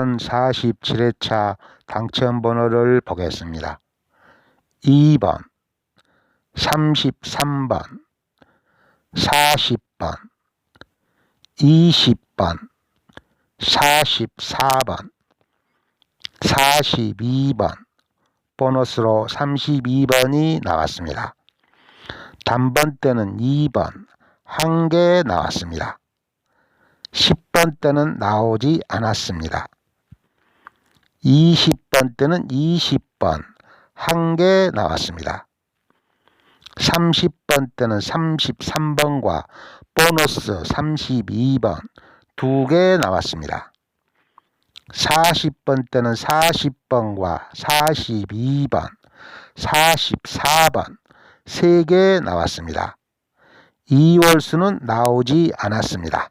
2021년 47회차 당첨번호를 보겠습니다. 2번, 33번, 40번, 20번, 44번, 42번, 보너스로 32번이 나왔습니다. 단번 때는 2번, 한 개 나왔습니다. 10번 때는 나오지 않았습니다. 20번 때는 20번, 한 개 나왔습니다. 30번 때는 33번과 보너스 32번, 두 개 나왔습니다. 40번 때는 40번과 42번, 44번, 세 개 나왔습니다. 2월수는 나오지 않았습니다.